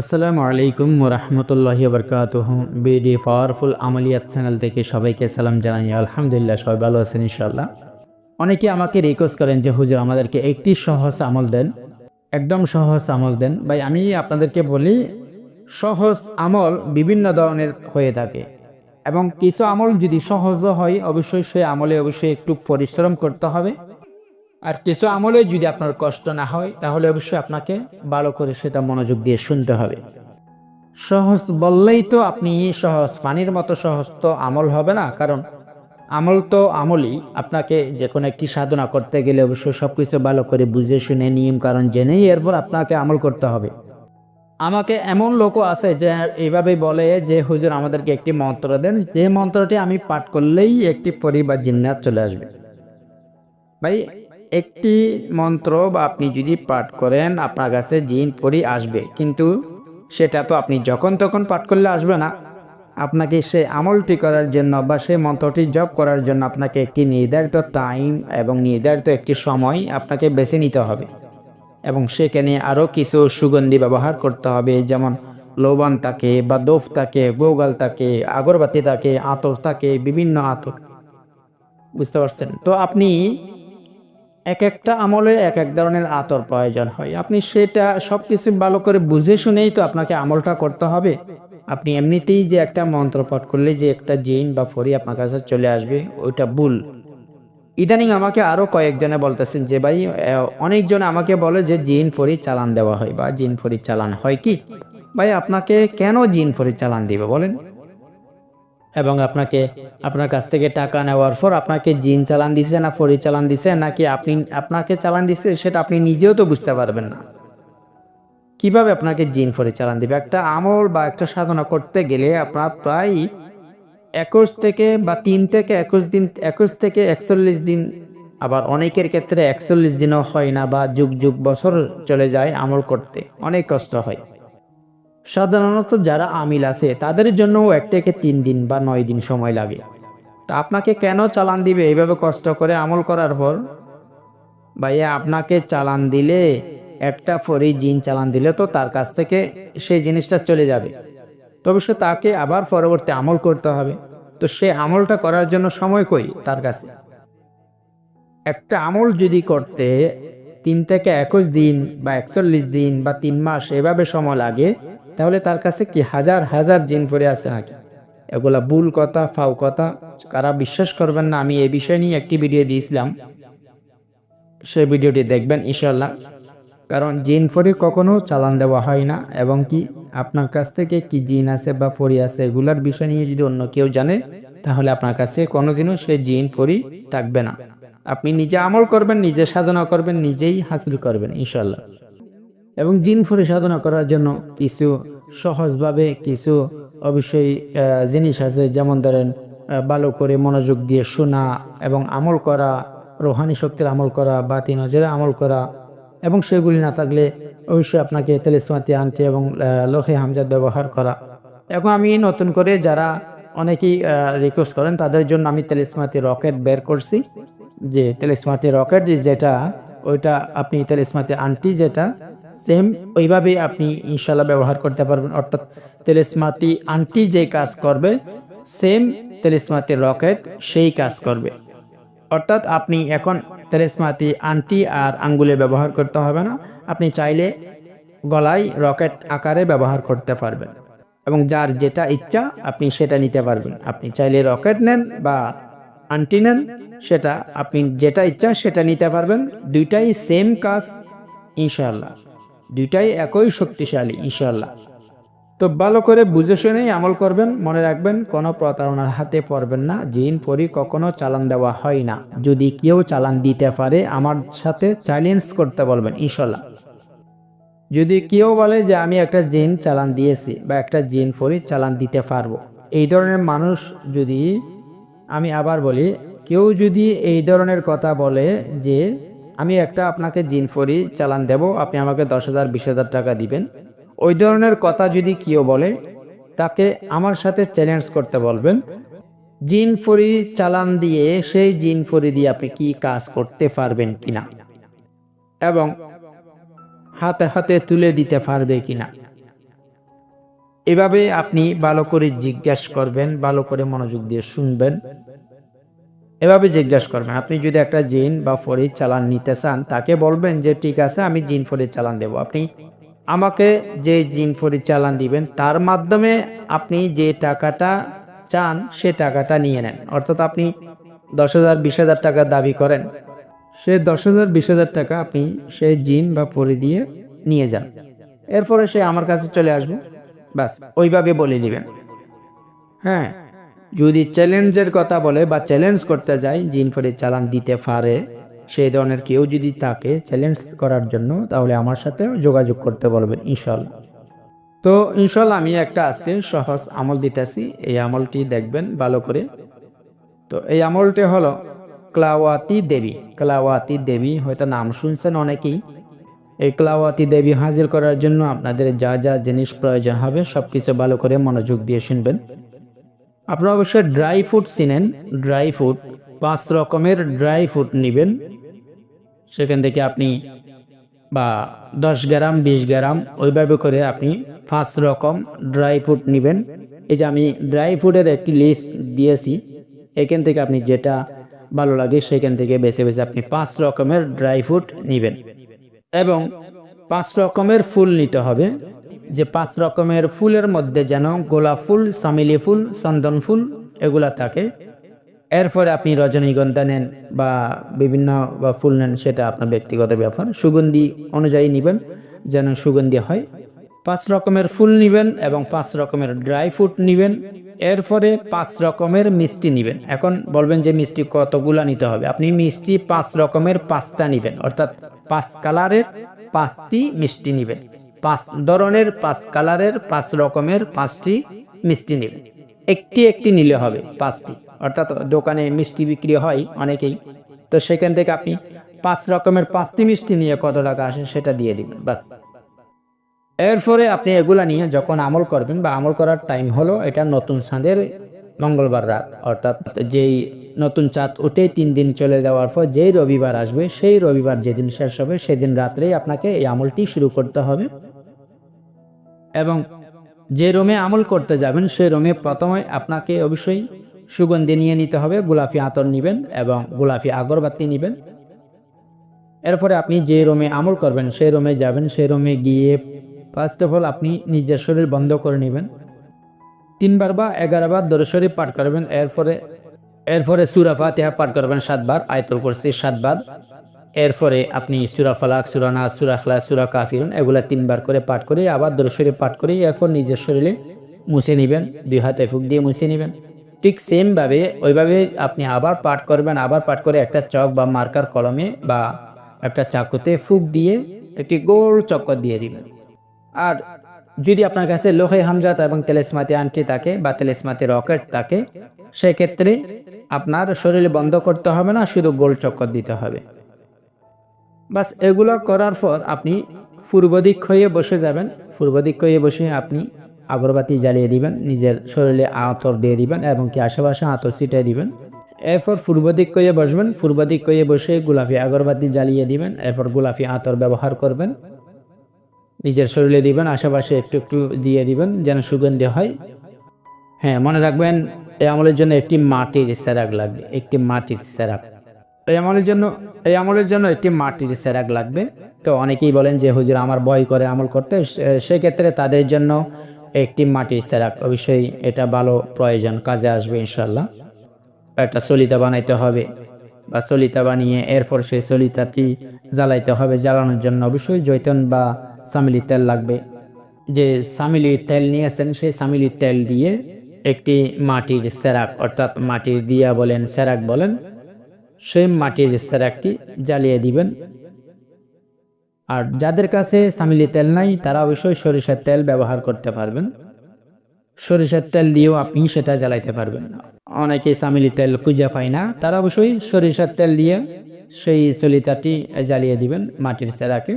আসসালামু আলাইকুম রহমতুল্লাহি বরকাত বিডি পাওয়ারফুল আমলিয়াত চ্যানেল থেকে সবাইকে সালাম জানাই। আলহামদুলিল্লাহ, সবাই ভালো আছেন ইনশাল্লাহ অনেকে আমাকে রিকোয়েস্ট করেন যে, হুজুর, আমাদেরকে একটি সহজ আমল দেন। একদম সহজ আমল দেন। ভাই, আমি আপনাদেরকে বলি, সহজ আমল বিভিন্ন ধরনের হয়ে থাকে। এবং কিছু আমল যদি সহজও হয়, অবশ্যই সেই আমলে অবশ্যই একটু পরিশ্রম করতে হবে। আর কিছু আমলে যদি আপনার কষ্ট না হয়, তাহলে অবশ্যই আপনাকে ভালো করে সেটা মনোযোগ দিয়ে শুনতে হবে। সহজ বললেই তো আপনি সহজ পানির মতো সহজ তো আমল হবে না, কারণ আমল তো আমলই। আপনাকে যে কোনো একটি সাধনা করতে গেলে অবশ্যই সব কিছু ভালো করে বুঝে শুনে, নিয়ম কারণ জেনেই এরপর আপনাকে আমল করতে হবে। আমাকে এমন লোকও আছে যে এইভাবে বলে যে, হুজুর, আমাদেরকে একটি মন্ত্র দেন। যে মন্ত্রটি আমি পাঠ করলেই একটি পরিবার জিন্নাত চলে আসবে। ভাই একটি মন্ত্র বা আপনি যদি পাঠ করেন, আপনার কাছে জিন পরি আসবে। কিন্তু সেটা তো আপনি যখন তখন পাঠ করলে আসবে না। আপনাকে সে আমলটি করার জন্য বা সেই মন্ত্রটি জপ করার জন্য আপনাকে একটি নির্ধারিত টাইম এবং নির্ধারিত একটি সময় আপনাকে বেছে নিতে হবে। এবং সেখানে আরও কিছু সুগন্ধি ব্যবহার করতে হবে, যেমন লবণ থাকে বা দোফ থাকে, গোগাল থাকে, আগরবাতি থাকে, আতর থাকে, বিভিন্ন আতর। বুঝতে পারছেন? তো আপনি এক একটা আমলে এক এক ধরনের আতর প্রয়োজন হয়। আপনি সেটা সব কিছু ভালো করে বুঝে শুনেই তো আপনাকে আমলটা করতে হবে। আপনি এমনিতেই যে একটা মন্ত্র পাঠ করলে যে একটা জিন বা ফরি আপনার কাছে চলে আসবে, ওইটা ভুল। ইদানিং আমাকে আরও কয়েকজনে বলতেছেন যে, ভাই অনেকজন আমাকে বলে যে, জিন ফরি চালান দেওয়া হয় বা জিন ফরি চালান হয় কি? ভাই, আপনাকে কেন জিন ফরি চালান দিবে বলেন? এবং আপনাকে, আপনার কাছ থেকে টাকা নেওয়ার পর আপনাকে জিন চালান দিছে না ফরি চালান দিছে, নাকি আপনি, আপনাকে চালান দিছে সেটা আপনি নিজেও তো বুঝতে পারবেন না। কীভাবে আপনাকে জিন ফরি চালান দিবে? একটা আমল বা একটা সাধনা করতে গেলে আপনার প্রায় একুশ থেকে বা তিন থেকে একুশ দিন, একুশ থেকে একচল্লিশ দিন, আবার অনেকের ক্ষেত্রে একচল্লিশ দিনও হয় না বা যুগ যুগ বছর চলে যায় আমল করতে। অনেক কষ্ট হয়। সাধারণত যারা আমিল আছে, তাদের জন্যও এক থেকে তিন দিন বা নয় দিন সময় লাগে। তা আপনাকে কেন চালান দিবে? এইভাবে কষ্ট করে আমল করার পর? ভাইয়া, আপনাকে চালান দিলে, একটা ফরি জিন চালান দিলে তো তার কাছ থেকে সেই জিনিসটা চলে যাবে। তবে সে তাকে আবার পরবর্তী আমল করতে হবে। তো সে আমলটা করার জন্য সময় কই তার কাছে? একটা আমল যদি করতে তিন থেকে একুশ দিন বা একচল্লিশ দিন বা তিন মাস এভাবে সময় লাগে তাহলে তার কাছে কি হাজার হাজার জিন পড়ে আছে নাকি? এগুলা ভুল কথা, ফাউ কথা, কারা বিশ্বাস করবেন না, আমি এই বিষয় নিয়ে একটি ভিডিও দিয়েছিলাম। সেই ভিডিওটি দেখবেন ইনশাল্লাহ কারণ জিন ফরি কখনো চালান দেওয়া হয় না, এবং কি আপনার কাছ থেকে কি জিন আছে বা ফরি আছে, এগুলার বিষয় নিয়ে যদি অন্য কেউ জানে, তাহলে আপনার কাছে কোনোদিনও সে জিন, ফরি থাকবে না। আপনি নিজে আমল করবেন, নিজে সাধনা করবেন, নিজেই হাসিল করবেন ইনশাল্লাহ এবং জিন ফরি সাধনা করার জন্য কিছু সহজভাবে কিছু অবশ্যই জিনিস আছে। যেমন ধরেন ভালো করে মনোযোগ দিয়ে শোনা এবং আমল করা, রোহানি শক্তির আমল করা বা তিন নজরে আমল করা এবং সেগুলি না থাকলে অবশ্যই আপনাকে তেলেসমাতি আনতে এবং লোহে হামজাদ ব্যবহার করা। এখন আমি নতুন করে যারা অনেকেই রিকোয়েস্ট করেন, তাদের জন্য আমি তেলেসমাতি রকেট বের করছি। যে তেলেসমাতি রকেট যেটা, ওইটা আপনি তেলেসমাতি আনটি যেটা সেম ওইভাবেই আপনি ইনশাল্লাহ ব্যবহার করতে পারবেন। অর্থাৎ তেলেসমাতি আন্টি যে কাজ করবে সেম তেলেসমাতি রকেট সেই কাজ করবে। অর্থাৎ আপনি এখন তেলেসমাতি আন্টি আর আঙ্গুলে ব্যবহার করতে হবে না, আপনি চাইলে গলায় রকেট আকারে ব্যবহার করতে পারবেন। এবং যার যেটা ইচ্ছা আপনি সেটা নিতে পারবেন। আপনি চাইলে রকেট নেন বা আন্টি নেন, সেটা আপনি যেটা ইচ্ছা সেটা নিতে পারবেন। দুইটাই সেম কাজ ইনশাল্লাহ দুইটাই একই শক্তিশালী ইনশাল্লাহ তো ভালো করে বুঝে শুনেই আমল করবেন, মনে রাখবেন, কোনো প্রতারণার হাতে পড়বেন না জিন পরি কখনো চালান দেওয়া হয় না। যদি কেউ চালান দিতে পারে, আমার সাথে চ্যালেঞ্জ করতে বলবেন ইনশাল্লাহ যদি কেউ বলে যে, আমি একটা জিন চালান দিয়েছি বা একটা জিন ফরি চালান দিতে পারব। এই ধরনের মানুষ যদি, আমি আবার বলি, কেউ যদি এই ধরনের কথা বলে যে আমি একটা আপনাকে জিন ফরি চালান দেব, আপনি আমাকে দশ হাজার, বিশ হাজার টাকা দিবেন। ওই ধরনের কথা যদি কেউ বলে, তাকে আমার সাথে চ্যালেঞ্জ করতে বলবেন। জিন ফরি চালান দিয়ে, সেই জিন ফরি দিয়ে আপনি কি কাজ করতে পারবেন কিনা? এবং হাতে হাতে তুলে দিতে পারবে কিনা? এভাবে আপনি ভালো করে জিজ্ঞাসা করবেন, ভালো করে মনোযোগ দিয়ে শুনবেন। এভাবে জিজ্ঞাসা করবেন। আপনি যদি একটা জিন বা ফরিদ চালান নিতে চান, তাকে বলবেন যে, ঠিক আছে, আমি জিন ফরিদ চালান দেব। আপনি আমাকে যে জিন ফরিদ চালান দিবেন, তার মাধ্যমে আপনি যে টাকাটা চান, সে টাকাটা নিয়ে নেন। অর্থাৎ আপনি দশ হাজার, বিশ হাজার টাকা দাবি করেন, সে দশ হাজার, বিশ হাজার টাকা আপনি সে জিন বা পরি দিয়ে নিয়ে যান। এরপরে সে আমার কাছে চলে আসবে। ব্যাস, ওইভাবে বলে দিবেন। হ্যাঁ যদি চ্যালেঞ্জের কথা বলে বা চ্যালেঞ্জ করতে যায় জিন ফরিদ চালান দিতে পারে, সেই ধরনের কেউ যদি থাকে চ্যালেঞ্জ করার জন্য, তাহলে আমার সাথে যোগাযোগ করতে বলবেন ইনশাল্লাহ তো ইনশাল্লাহ আমি একটা আজকে সহজ আমল দিতেছি, এই আমলটি দেখবেন ভালো করে। তো এই আমলটি হলো ক্লাওয়াতি দেবী ক্লাওয়াতি দেবী, হয়তো নাম শুনছেন অনেকেই। এই ক্লাওয়াতি দেবী হাজির করার জন্য আপনাদের যা যা জিনিস প্রয়োজন হবে সব কিছু ভালো করে মনোযোগ দিয়ে শুনবেন। আপনারা অবশ্যই ড্রাই ফ্রুট চিনেন ড্রাই ফ্রুট পাঁচ রকমের ড্রাই ফ্রুট নেবেন। সেখান থেকে আপনি বা দশ গ্রাম, বিশ গ্রাম, ওইভাবে করে আপনি পাঁচ রকম ড্রাই ফ্রুট নেবেন। এই যে আমি ড্রাই ফ্রুটের একটি লিস্ট দিয়েছি, এখান থেকে আপনি যেটা ভালো লাগে সেখান থেকে বেছে বেছে আপনি পাঁচ রকমের ড্রাই ফ্রুট নেবেন। এবং পাঁচ রকমের ফুল নিতে হবে। যে পাঁচ রকমের ফুলের মধ্যে যেন গোলাপ ফুল, সামিলি ফুল, চন্দন ফুল এগুলা থাকে। এরপরে আপনি রজনীগন্ধা নেন বা বিভিন্ন বা ফুল নেন, সেটা আপনার ব্যক্তিগত ব্যাপার। সুগন্ধি অনুযায়ী নেবেন যেন সুগন্ধি হয়। পাঁচ রকমের ফুল নেবেন এবং পাঁচ রকমের ড্রাই ফ্রুট নেবেন। এরপরে পাঁচ রকমের মিষ্টি নেবেন। এখন বলবেন যে মিষ্টি কতগুলা নিতে হবে? আপনি মিষ্টি পাঁচ রকমের পাঁচটা নেবেন। অর্থাৎ পাঁচ কালারের পাঁচটি মিষ্টি নেবেন। পাঁচ ধরনের, পাঁচ কালারের, পাঁচ রকমের, পাঁচটি মিষ্টি নেবেন একটি একটি নিলে হবে পাঁচটি। অর্থাৎ দোকানে মিষ্টি বিক্রি হয় অনেকেই। তো সেখান থেকে আপনি পাঁচ রকমের পাঁচটি মিষ্টি নিয়ে কত টাকা আসে সেটা দিয়ে দিবেন, বাস। এরপরে আপনি এগুলা নিয়ে যখন আমল করবেন বা আমল করার টাইম হলো, এটা নতুন চাঁদের মঙ্গলবার রাত, অর্থাৎ যেই নতুন চাঁদ উঠে তিন দিন চলে যাওয়ার পর যেই রবিবার আসবে, সেই রবিবার যেদিন শেষ হবে, সেদিন রাত্রেই আপনাকে এই আমলটি শুরু করতে হবে। এবং যে রুমে আমল করতে যাবেন সেই রুমে প্রথমে আপনাকে অবশ্যই সুগন্ধি নিয়ে নিতে হবে, গোলাপি আতর নেবেন এবং গোলাপি আগরবাতি নেবেন। এরপরে আপনি যে রুমে আমল করবেন সেই রুমে যাবেন সেই রুমে গিয়ে ফার্স্ট অফ অল আপনি নিজের শরীর বন্ধ করে নেবেন। তিনবার বা এগারো বার দরে শরীর পাঠ করবেন, এরপরে এরপরে সুরা ফাতিহা পাঠ করবেন সাতবার, আয়তুল করছি সাতবার। এরপরে আপনি সুরা ফালাক, সুরা নাস, সুরা খলা সুরা কাফিরুন এগুলা তিনবার করে পাঠ করে, আবার দরে শরীর পাঠ করে এরপর নিজের শরীরে মুছে নেবেন, দুই হাতে ফুক দিয়ে মুছে নেবেন। ঠিক সেমভাবে, ওইভাবে আপনি আবার পাঠ করবেন, আবার পাঠ করে একটা চক বা মার্কার কলমে বা একটা চাকুতে ফুক দিয়ে একটি গোল চক্কর দিয়ে দিবেন। আর যদি আপনার কাছে লোহে হামজাত এবং তেলেসমাতি আন্টি থাকে বা তেলেসমাতি রকেট থাকে, সেক্ষেত্রে আপনার শরীরে বন্ধ করতে হবে না, শুধু গোল চক্কর দিতে হবে। বাস এগুলো করার পর আপনি পূর্ব দিক হয়ে বসে যাবেন। পূর্ব দিক হয়ে বসে আপনি আগরবাতি জ্বালিয়ে দিবেন, নিজের শরীরে আতর দিয়ে দিবেন এবং কি আশেপাশে আতর ছিটিয়ে দিবেন। এরপর পূর্ব দিক বসবেন, পূর্ব দিক করে বসে গোলাপি আগরবাতি জ্বালিয়ে দিবেন, এরপর গোলাপি আতর ব্যবহার করবেন। নিজের শরীরে দিবেন, আশেপাশে একটু একটু দিয়ে দিবেন যেন সুগন্ধি হয়। হ্যাঁ মনে রাখবেন, এই আমলের জন্য একটি মাটির সেরাক লাগবে, একটি মাটির সেরাক এই আমলের জন্য, এই আমলের জন্য একটি মাটির সেরাক লাগবে। তো অনেকেই বলেন যে, হুজুর, আমার ভয় করে আমল করতে। সেক্ষেত্রে তাদের জন্য একটি মাটির সেরাক অবশ্যই এটা ভালো প্রয়োজন, কাজে আসবে ইনশাল্লাহ একটা সলিতা বানাইতে হবে বা সলিতা বানিয়ে এরপর সেই সলিতাটি জ্বালাইতে হবে। জ্বালানোর জন্য অবশ্যই জৈতন বা সামিলি তেল লাগবে। যে সামিলি তেল নিয়েছেন, সেই সামিলি তেল দিয়ে একটি মাটির সেরাক অর্থাৎ মাটির দিয়া বলেন সেরাক বলেন সেই মাটির সেরাকটি জ্বালিয়ে দিবেন। আর যাদের কাছে সামিলি তেল নাই, তারা অবশ্যই সরিষার তেল ব্যবহার করতে পারবেন। সরিষার তেল দিয়েও আপনি সেটা জ্বালাইতে পারবেন। অনেকে সামিলি তেল খুঁজে পায় না, তারা অবশ্যই সরিষার তেল দিয়ে সেই সলিতাটি জ্বালিয়ে দিবেন মাটির সেরাকে।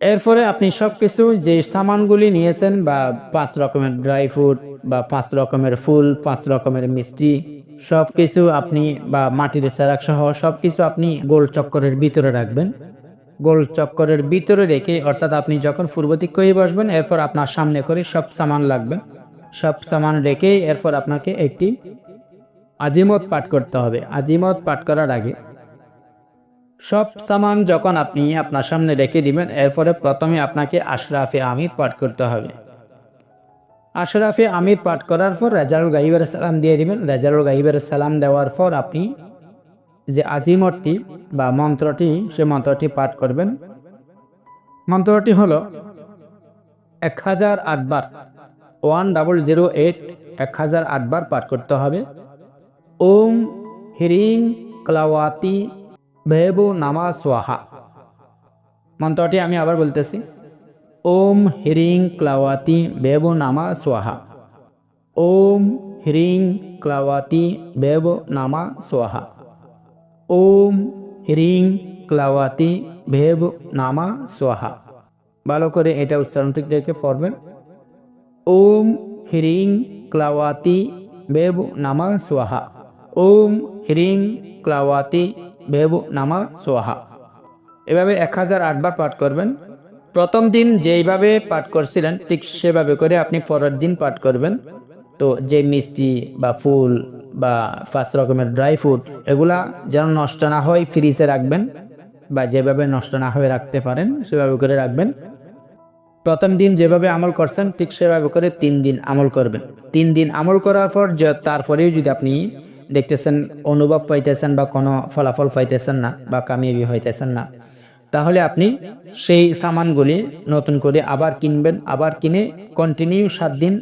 এরপরে আপনি সব কিছু যে সামানগুলি নিয়েছেন বা পাঁচ রকমের ড্রাই ফ্রুট বা পাঁচ রকমের ফুল, পাঁচ রকমের মিষ্টি সব কিছু আপনি বা মাটির সেরাক সহ সব কিছু আপনি গোল চক্করের ভিতরে রাখবেন। গোল চক্করের ভিতরে রেখে অর্থাৎ আপনি যখন পূর্ব দিক করে বসবেন, এরপর আপনার সামনে করে সব সামান লাগবে। সব সামান রেখে এরপর আপনাকে একটি আদিমত পাঠ করতে হবে। আদিমত পাঠ করার আগে সব সামান যখন আপনি আপনার সামনে রেখে দিবেন, এরপরে প্রথমে আপনাকে আশরাফে আমির পাঠ করতে হবে। আশরাফে আমির পাঠ করার পর রেজারুল গাইবের সালাম দিয়ে দিবেন। রেজারুল গাইবের সালাম দেওয়ার পর আপনি যে আজিমতটি বা মন্ত্রটি, সে মন্ত্রটি পাঠ করবেন। মন্ত্রটি হলো এক হাজার আটবার ওয়ান ডাবল জিরো এইট এক হাজার আটবার পাঠ করতে হবে। ওম হিরিং ক্লাওয়াতি ভেবু নামা সোহা মন্ত্রটি আমি আবার বলতেছি। ওম হিরিং ক্লাওয়াতি বেবু নামা সোহা ওম হিরিং ক্লাওয়াতি বেবু নামা সোহা ওম হিরিং ক্লাওয়াতি ভেব নামা সোহা ভালো করে এটা উচ্চারণ ঠিক রেখে পড়বেন। ওম হিরিং ক্লাওয়াতি বেব নামা সোহা ওম হিরিং ক্লাওয়াতি বেব নামা সোহা এভাবে এক হাজার আটবার পাঠ করবেন। প্রথম দিন যেইভাবে পাঠ করছিলেন, ঠিক সেভাবে করে আপনি পরের দিন পাঠ করবেন। তো যে মিষ্টি বা ফুল বা পাঁচ রকমের ড্রাই ফ্রুট এগুলা যেন নষ্ট না হয় ফ্রিজে রাখবেন বা যেভাবে নষ্ট না হয়ে রাখতে পারেন, সেভাবে করে রাখবেন। প্রথম দিন যেভাবে আমল করছেন, ঠিক সেভাবে করে তিন দিন আমল করবেন। তিন দিন আমল করার পর যে তারপরেও যদি আপনি দেখতেছেন, অনুভব পাইতেছেন বা কোনো ফলাফল পাইতেছেন না বা কামিয়াবি হইতেছেন না তাহলে আপনি সেই সামানগুলি নতুন করে আবার কিনবেন, আবার কিনে কন্টিনিউ সাত দিন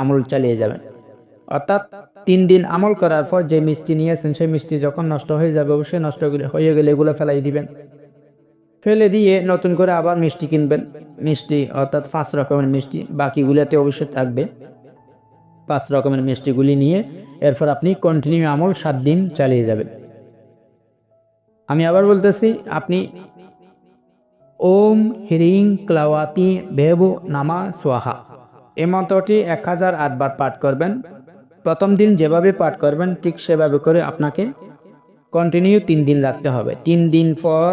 আমল চালিয়ে যাবেন। অর্থাৎ তিন দিন আমল করার পর যে মিষ্টি নিয়েছেন, সেই মিষ্টি যখন নষ্ট হয়ে যাবে, অবশ্যই নষ্ট হয়ে গেলে এগুলো ফেলাই দিবেন। ফেলে দিয়ে নতুন করে আবার মিষ্টি কিনবেন। মিষ্টি, অর্থাৎ পাঁচ রকমের মিষ্টি, বাকিগুলোতে অবশ্যই থাকবে। পাঁচ রকমের মিষ্টিগুলি নিয়ে এরপর আপনি কন্টিনিউ আমল সাত দিন চালিয়ে যাবেন। আমি আবার বলতেছি, আপনি ওম হিরিং ক্লাওয়াতি ভেবু নামা সোহা এই মন্ত্রটি এক হাজার আটবার পাঠ করবেন। প্রথম দিন যেভাবে পাঠ করবেন, ঠিক সেভাবে করে আপনাকে কন্টিনিউ তিন দিন রাখতে হবে। তিন দিন পর,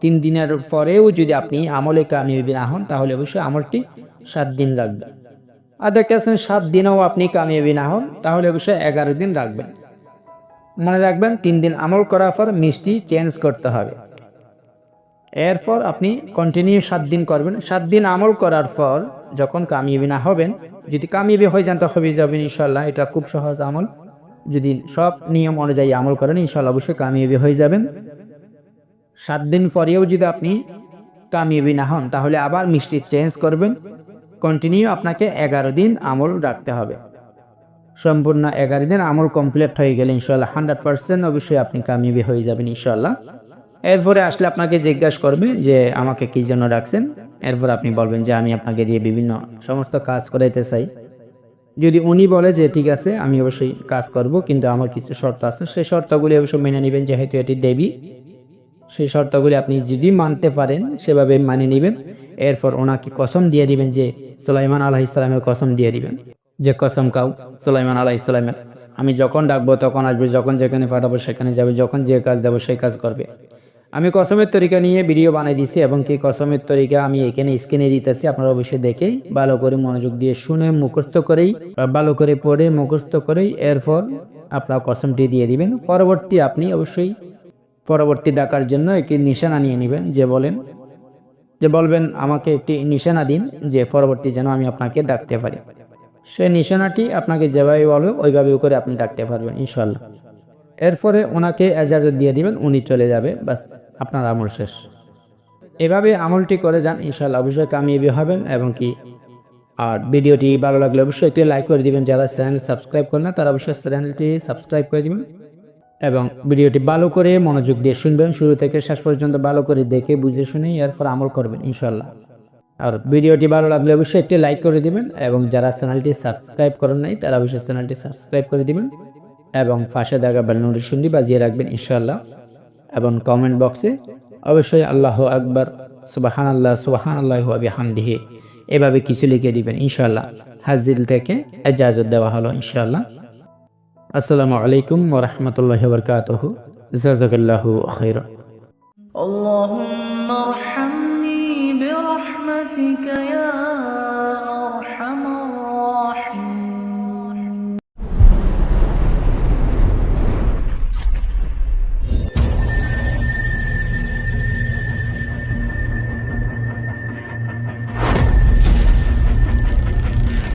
তিন দিনের পরেও যদি আপনি আমলে কামিয়াবি না হন, তাহলে অবশ্যই আমলটি সাত দিন রাখবেন। আর দেখতেছেন সাত দিনেও আপনি কামিয়াবি না হন, তাহলে অবশ্যই এগারো দিন রাখবেন। মনে রাখবেন, তিন দিন আমল করার পর মিষ্টি চেঞ্জ করতে হবে। এরপর আপনি কন্টিনিউ সাত দিন করবেন। সাত দিন আমল করার পর যখন কামিয়াবি না হবেন, যদি কামিয়াবি হয়ে যান তো হয়ে যাবেন ইনশাল্লাহ এটা খুব সহজ আমল। যদি সব নিয়ম অনুযায়ী আমল করেন ইনশাল্লাহ অবশ্যই কামিয়াবি হয়ে যাবেন। সাত দিন পরেও যদি আপনি কামিয়াবি না হন, তাহলে আবার মিষ্টি চেঞ্জ করবেন। কন্টিনিউ আপনাকে এগারো দিন আমল রাখতে হবে। সম্পূর্ণ এগারো দিন আমল কমপ্লিট হয়ে গেলে ইনশাল্লাহ হান্ড্রেড পার্সেন্ট অবশ্যই আপনি কামিয়াবি হয়ে যাবেন ইনশাল্লাহ এরপরে আসলে আপনাকে জিজ্ঞাসা করবে যে আমাকে কি জন্য রাখছেন? এরপর আপনি বলবেন যে আমি আপনাকে দিয়ে বিভিন্ন সমস্ত কাজ করাইতে চাই। যদি উনি বলে যে ঠিক আছে, আমি অবশ্যই কাজ করব, কিন্তু আমার কিছু শর্ত আছে। সেই শর্তগুলি অবশ্যই মেনে নেবেন, যেহেতু এটি দেবী। সেই শর্তগুলি আপনি যদি মানতে পারেন, সেভাবে মানে নেবেন। এরপর ওনাকে কসম দিয়ে দিবেন যে সুলাইমান আলাহ ইসলামের কসম দিয়ে দিবেন। যে কসম কাউ, সুলাইমান আলাহ ইসলামের আমি যখন ডাকবো, তখন আসবে, যখন যেখানে পাঠাবো, সেখানে যাবে, যখন যে কাজ দেবো, সেই কাজ করবে। আমি কসমের তরিকা নিয়ে ভিডিও বানিয়ে দিছি এবং কি কসমের তরিকা আমি এখানে স্ক্রিনে দিতেছি। আপনারা অবশ্যই দেখেই ভালো করে মনোযোগ দিয়ে শুনে, মুখস্থ করেই ভালো করে পড়ে, মুখস্থ করেই এরপর আপনার কসমটি দিয়ে দিবেন। পরবর্তী আপনি অবশ্যই পরবর্তী ডাকার জন্য একটি নিশানা নিয়ে নেবেন। যে বলেন, যে বলবেন, আমাকে একটি নিশানা দিন যে পরবর্তী যেন আমি আপনাকে ডাকতে পারি। সেই নিশানাটি আপনাকে যেভাবে বলবে, ওইভাবেও করে আপনি ডাকতে পারবেন ইনশাল্লাহ এরপরে ওনাকে এজাজত দিয়ে দিবেন, উনি চলে যাবে, বাস। আপনার আমল শেষ। এভাবে আমলটি করে যান ইনশাল্লাহ অবশ্যই কামিয়াবি হবেন এবং কি আর ভিডিওটি ভালো লাগলে অবশ্যই একটি লাইক করে দিবেন। যারা চ্যানেল সাবস্ক্রাইব করেন না, তারা অবশ্যই চ্যানেলটি সাবস্ক্রাইব করে দিবেন এবং ভিডিওটি ভালো করে মনোযোগ দিয়ে শুনবেন। শুরু থেকে শেষ পর্যন্ত ভালো করে দেখে বুঝে শুনে এরপর আমল করবেন ইনশাল্লাহ আর ভিডিওটি ভালো লাগলে অবশ্যই একটি লাইক করে দিবেন এবং যারা চ্যানেলটি সাবস্ক্রাইব করেন নাই, তারা অবশ্যই চ্যানেলটি সাবস্ক্রাইব করে দিবেন এবং পাশে দেখা বেল নোটিফিকেশনটি বাজিয়ে রাখবেন ইনশাল্লাহ এবং কমেন্ট বক্সে অবশ্যই আল্লাহ আকবর সুবাহান আল্লাহ সুবাহান আল্লাহ হামদিহি এভাবে কিছু লিখে দিবেন ইনশাল্লাহ হাজিল থেকে এজাজত দেওয়া হলো ইনশাল্লাহ আসসালামু আলাইকুম ওরহমতুল্লাহ বরকাতহ জাজাকাল্লাহু খৈর اللهم ارحمني برحمتك يا أرحم الراحمين